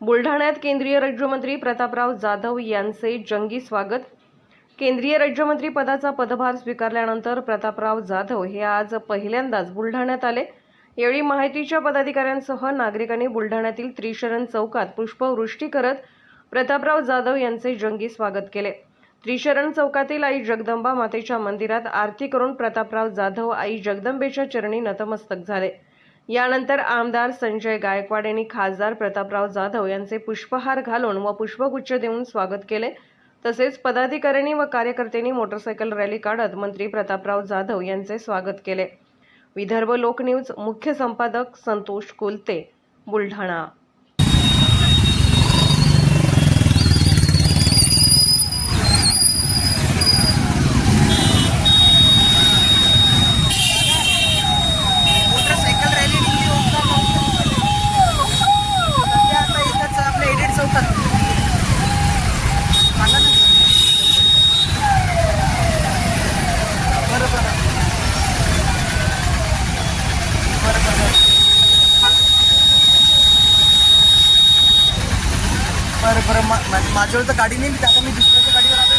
बुलढाण्यात केंद्रीय राज्यमंत्री प्रतापराव जाधव यांचे जंगी स्वागत. केंद्रीय राज्यमंत्री पदाचा पदभार स्वीकारल्यानंतर प्रतापराव जाधव हे आज पहिल्यांदाच बुलढाण्यात आले. यावेळी माहितीच्या पदाधिकाऱ्यांसह नागरिकांनी बुलढाण्यातील त्रिशरण चौकात पुष्पवृष्टी करत प्रतापराव जाधव यांचे जंगी स्वागत केले. त्रिशरण चौकातील आई जगदंबा मातेच्या मंदिरात आरती करून प्रतापराव जाधव आई जगदंबेच्या चरणी नतमस्तक झाले. यानंतर आमदार संजय गायकवाड यांनी खासदार प्रतापराव जाधव यांचे पुष्पहार घालून व पुष्पगुच्छ देऊन स्वागत केले. तसेच पदाधिकाऱ्यांनी व कार्यकर्त्यांनी मोटरसायकल रॅली काढत मंत्री प्रतापराव जाधव यांचे स्वागत केले. विदर्भ लोकन्यूज मुख्य संपादक संतोष कुलते बुलढाणा. बरं बरं. मग माझ्यावर तर गाडी नाही मी मी दुसऱ्याच्या गाडीवर आलो